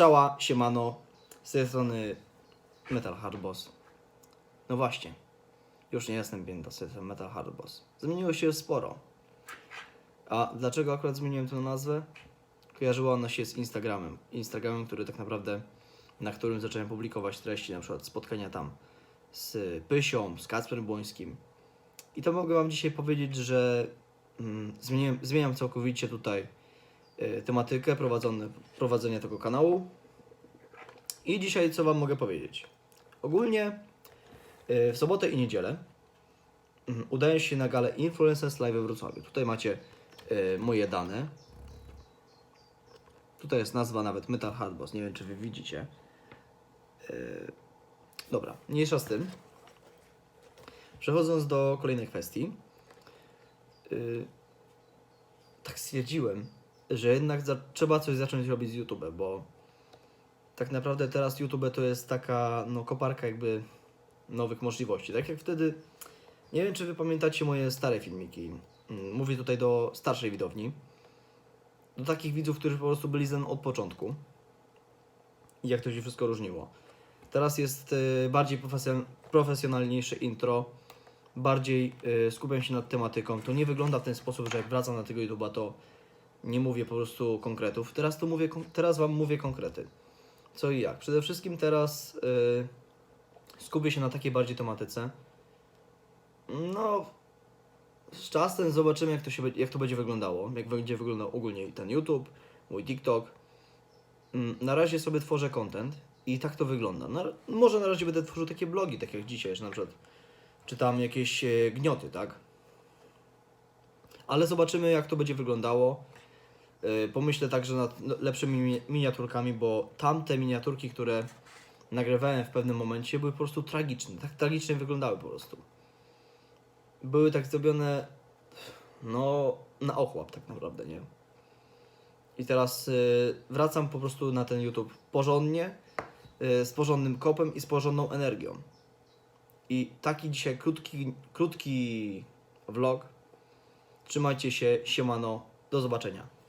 Strzała, siemano, z tej strony Metal Hard Boss. No właśnie, już nie jestem Bienda, jestem Metal Hard Boss. Zmieniło się sporo. A dlaczego akurat zmieniłem tę nazwę? Kojarzyła ona się z Instagramem. Instagramem, który tak naprawdę, na którym zacząłem publikować treści, na przykład spotkania tam z Pysią, z Kacprem Błońskim. I to mogę Wam dzisiaj powiedzieć, że mm, zmieniam, całkowicie tutaj tematykę prowadzone, prowadzenia tego kanału. I dzisiaj co Wam mogę powiedzieć? Ogólnie y, w sobotę i niedzielę mm, udaję się na galę Influencers Live we Wrocławiu. Tutaj macie y, moje dane. Tutaj jest nazwa nawet Metal Hard Boss. Nie wiem, czy Wy widzicie. Dobra, mniejsza z tym. Przechodząc do kolejnej kwestii. Tak stwierdziłem, że jednak za, trzeba coś zacząć robić z YouTube, bo tak naprawdę teraz YouTube to jest taka no, koparka jakby nowych możliwości. Tak jak wtedy, nie wiem czy wy pamiętacie moje stare filmiki. Mm, Mówię tutaj do starszej widowni. Do takich widzów, którzy po prostu byli ze od początku. I jak to się wszystko różniło. Teraz jest y, bardziej profesjon- profesjonalniejsze intro, bardziej y, skupiam się nad tematyką. To nie wygląda w ten sposób, że jak wracam na tego YouTube'a, to nie mówię po prostu konkretów. Teraz to mówię, teraz Wam mówię konkrety. Co i jak. Przede wszystkim teraz y, skupię się na takiej bardziej tematyce. No, z czasem zobaczymy, jak to, się, jak to będzie wyglądało. Jak będzie wyglądał ogólnie ten YouTube, mój TikTok. Mm, Na razie sobie tworzę content i tak to wygląda. Na, może na razie będę tworzył takie blogi, tak jak dzisiaj, że na przykład czytam jakieś e, gnioty, tak? Ale zobaczymy, jak to będzie wyglądało. E, Pomyślę także nad no, lepszymi mi- miniaturkami, bo tamte miniaturki, które nagrywałem w pewnym momencie, były po prostu tragiczne. Tak tragicznie wyglądały po prostu. Były tak zrobione, no, na ochłap tak naprawdę, nie? I teraz y, wracam po prostu na ten YouTube porządnie, y, z porządnym kopem i z porządną energią. I taki dzisiaj krótki, krótki vlog. Trzymajcie się, siemano, do zobaczenia.